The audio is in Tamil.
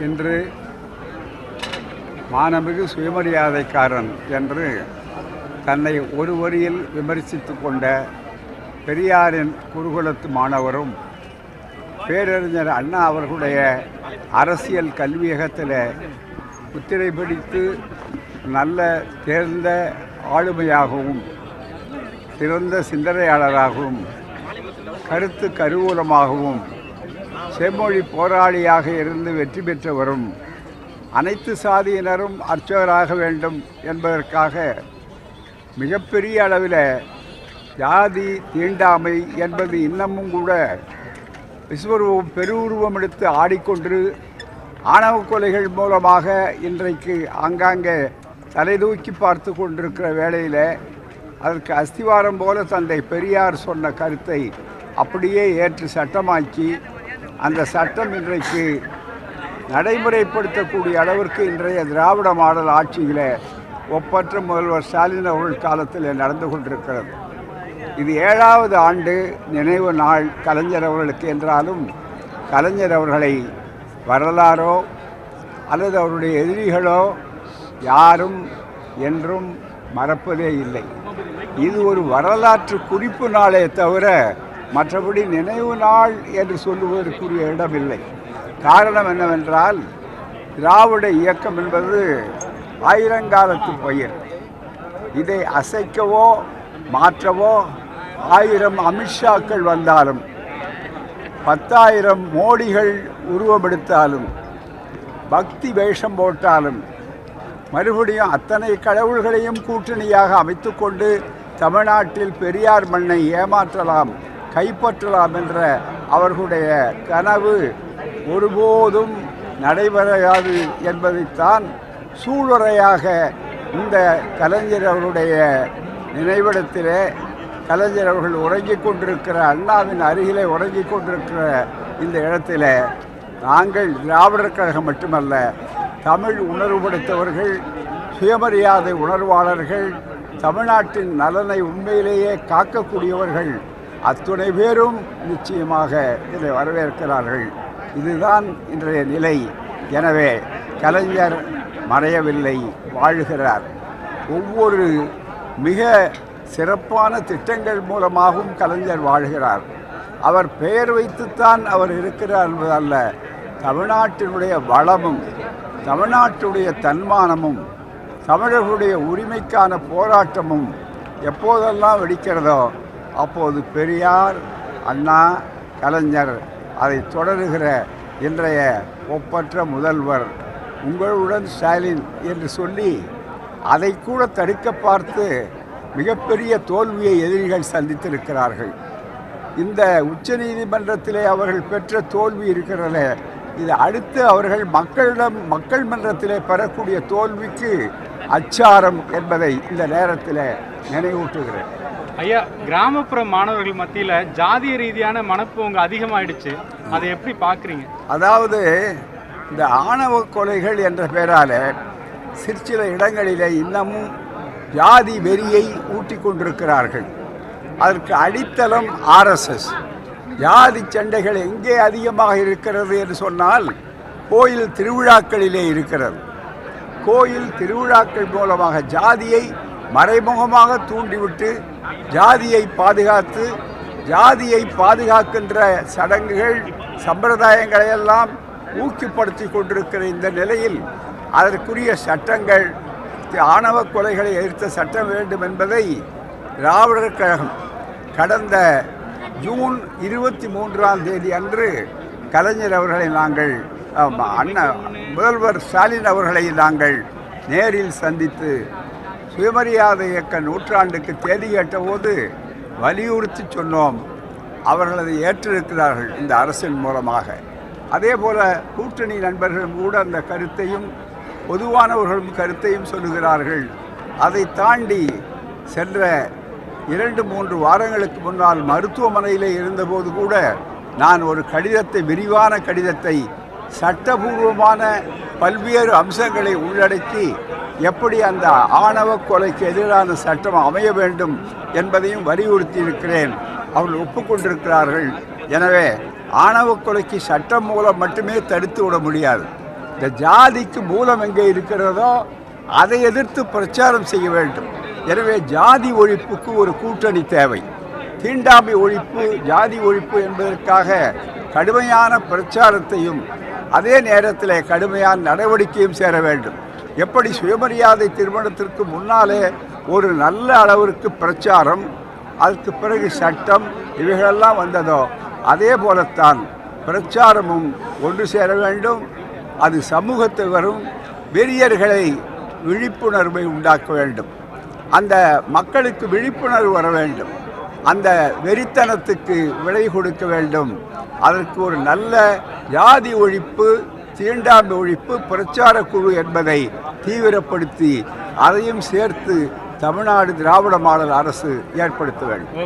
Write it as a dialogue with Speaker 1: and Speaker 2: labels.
Speaker 1: இன்று மானமிகு சுயமரியாதைக்காரன் என்று தன்னை ஒரு வரியில் விமர்சித்து கொண்ட பெரியாரின் குருகுலத்து மாணவரும் பேரறிஞர் அண்ணா அவர்களுடைய அரசியல் கல்வியகத்தில் முத்திரை பிடித்து நல்ல தேர்ந்த ஆளுமையாகவும் சிறந்த சிந்தனையாளராகவும் கருத்து கருவூலமாகவும் செம்மொழி போராளியாக இருந்து வெற்றி பெற்றவரும் அனைத்து சாதியினரும் அர்ச்சகராக வேண்டும் என்பதற்காக மிகப்பெரிய அளவில் ஜாதி தீண்டாமை என்பது இன்னமும் கூட விஸ்வரூபம் பெருவுருவம் எடுத்து ஆடிக்கொண்டு ஆணவ கொலைகள் மூலமாக இன்றைக்கு ஆங்காங்கே தலைதூக்கி பார்த்து கொண்டிருக்கிற வேளையில் அதற்கு அஸ்திவாரம் போல தந்தை பெரியார் சொன்ன கருத்தை அப்படியே ஏற்று சட்டமாக்கி அந்த சட்டம் இன்றைக்கு நடைமுறைப்படுத்தக்கூடிய அளவிற்கு இன்றைய திராவிட மாடல் ஆட்சியில் ஒப்பற்ற முதல்வர் ஸ்டாலின் அவர்கள் காலத்தில் நடந்து கொண்டிருக்கிறது. இது ஏழாவது ஆண்டு நினைவு நாள். கலைஞர் அவர்களுக்கு என்றாலும் கலைஞர் அவர்களை வரலாறோ அல்லது அவருடைய எதிரிகளோ யாரும் என்றும் மறப்பதே இல்லை. இது ஒரு வரலாற்று குறிப்பு நாளே தவிர மற்றபடி நினைவு நாள் என்று சொல்லுவதற்குரிய இடமில்லை. காரணம் என்னவென்றால் திராவிட இயக்கம் என்பது ஆயிரங்காலத்து பயிர். இதை அசைக்கவோ மாற்றவோ ஆயிரம் அமித்ஷாக்கள் வந்தாலும் பத்தாயிரம் மோடிகள் உருவமெடுத்தாலும் பக்தி வேஷம் போட்டாலும் மறுபடியும் அத்தனை கடவுள்களையும் கூட்டணியாக அமைத்துக்கொண்டு தமிழ்நாட்டில் பெரியார் மண்ணை ஏமாற்றலாம் கைப்பற்றலாம் என்ற அவர்களுடைய கனவு ஒருபோதும் நடைபெறாது என்பதைத்தான் சூளுரையாக இந்த கலைஞர் அவருடைய நினைவிடத்திலே கலைஞர் அவர்கள் உறங்கிக் கொண்டிருக்கிற அண்ணாவின் அருகிலே உறங்கிக் கொண்டிருக்கிற இந்த இடத்துல நாங்கள் திராவிடர் கழகம் மட்டுமல்ல தமிழ் உணர்வுபடுத்தவர்கள் சுயமரியாதை உணர்வாளர்கள் தமிழ்நாட்டின் நலனை உண்மையிலேயே காக்கக்கூடியவர்கள் அத்துணை பேரும் நிச்சயமாக இதை வரவேற்கிறார்கள். இதுதான் இன்றைய நிலை. எனவே கலைஞர் மறையவில்லை வாழ்கிறார். ஒவ்வொரு மிக சிறப்பான திட்டங்கள் மூலமாகவும் கலைஞர் வாழ்கிறார். அவர் பெயர் வைத்துத்தான் அவர் இருக்கிறார் என்பதல்ல தமிழ்நாட்டினுடைய வளமும் தமிழ்நாட்டுடைய தன்மானமும் தமிழர்களுடைய உரிமைக்கான போராட்டமும் எப்போதெல்லாம் வெடிக்கிறதோ அப்போது பெரியார் அண்ணா கலைஞர் அதை தொடருகிற இன்றைய ஒப்பற்ற முதல்வர் உங்களுடன் ஸ்டாலின் என்று சொல்லி அதை கூட தடுக்க பார்த்து மிகப்பெரிய தோல்வியை எதிரிகள் சந்தித்திருக்கிறார்கள். இந்த உச்சநீதிமன்றத்திலே அவர்கள் பெற்ற தோல்வி இருக்கிறதே இது அடுத்து அவர்கள் மக்களிடம் மக்கள் மன்றத்திலே பெறக்கூடிய தோல்விக்கு அச்சாரம் என்பதை இந்த நேரத்தில் நினைவூட்டுகிறேன்.
Speaker 2: ஐயா கிராமப்புற மாணவர்கள் மத்தியில் ஜாதிய ரீதியான மனப்போங்க அதிகமாயிடுச்சு. அதை எப்படி பார்க்குறீங்க?
Speaker 1: அதாவது இந்த ஆணவ கொலைகள் என்ற பெயரால் சிற்சில இடங்களிலே இன்னமும் ஜாதி வெறியை ஊட்டி கொண்டிருக்கிறார்கள். அதற்கு அடித்தளம் ஆர்எஸ்எஸ் ஜாதி சண்டைகள் எங்கே அதிகமாக இருக்கிறது என்று சொன்னால் கோயில் திருவிழாக்களிலே இருக்கிறது. கோயில் திருவிழாக்கள் மூலமாக ஜாதியை மறைமுகமாக தூண்டிவிட்டு ஜாதியை பாதுகாத்து ஜாதியை பாதுகாக்கின்ற சடங்குகள் சம்பிரதாயங்களை எல்லாம் ஊக்கப்படுத்தி கொண்டிருக்கிற இந்த நிலையில் அதற்குரிய சட்டங்கள் ஆணவ கொலைகளை எதிர்த்த சட்டம் வேண்டும் என்பதை திராவிடர் கழகம் கடந்த ஜூன் இருபத்தி மூன்றாம் தேதி அன்று கலைஞர் அவர்களை நாங்கள் ஆம், அண்ணா முதல்வர் ஸ்டாலின் அவர்களை நாங்கள் நேரில் சந்தித்து சுயமரியாதை இயக்க நூற்றாண்டுக்கு தேதி கேட்டபோது வலியுறுத்தி சொன்னோம். அவர்கள் அதை ஏற்றிருக்கிறார்கள் இந்த அரசின் மூலமாக. அதே போல கூட்டணி நண்பர்களும் கூட அந்த கருத்தையும் பொதுவானவர்களும் கருத்தையும் சொல்லுகிறார்கள். அதை தாண்டி சென்ற இரண்டு மூன்று வாரங்களுக்கு முன்னால் மருத்துவமனையில் இருந்தபோது கூட நான் ஒரு கடிதத்தை விரிவான கடிதத்தை சட்டபூர்வமான பல்வேறு அம்சங்களை உள்ளடக்கி எப்படி அந்த ஆணவ கொலைக்கு எதிரான சட்டம் அமைய வேண்டும் என்பதையும் வலியுறுத்தி இருக்கிறேன் அவர்கள் ஒப்புக்கொண்டிருக்கிறார்கள். எனவே ஆணவ கொலைக்கு சட்டம் மூலம் மட்டுமே தடுத்து விட முடியாது. இந்த ஜாதிக்கு மூலம் எங்கே இருக்கிறதோ அதை எதிர்த்து பிரச்சாரம் செய்ய வேண்டும். எனவே ஜாதி ஒழிப்புக்கு ஒரு கூட்டணி தேவை. தீண்டாமை ஒழிப்பு ஜாதி ஒழிப்பு என்பதற்காக கடுமையான பிரச்சாரத்தையும் அதே நேரத்தில் கடுமையான நடவடிக்கையும் சேர வேண்டும். எப்படி சுயமரியாதை திருமணத்திற்கு முன்னாலே ஒரு நல்ல அளவிற்கு பிரச்சாரம் அதுக்கு பிறகு சட்டம் இவைகளெல்லாம் வந்ததோ அதே போலத்தான் பிரச்சாரமும் ஒன்று சேர வேண்டும். அது சமூகத்தில் வரும் வெறியர்களை விழிப்புணர்வை உண்டாக்க வேண்டும். அந்த மக்களுக்கு விழிப்புணர்வு வர வேண்டும். அந்த வெறித்தனத்துக்கு விலை கொடுக்க வேண்டும். அதற்கு ஒரு நல்ல ஜாதி ஒழிப்பு தீண்டாமை ஒழிப்பு பிரச்சார குழு என்பதை தீவிரப்படுத்தி அதையும் சேர்த்து தமிழ்நாடு திராவிட மாடல் அரசு ஏற்படுத்த வேண்டும்.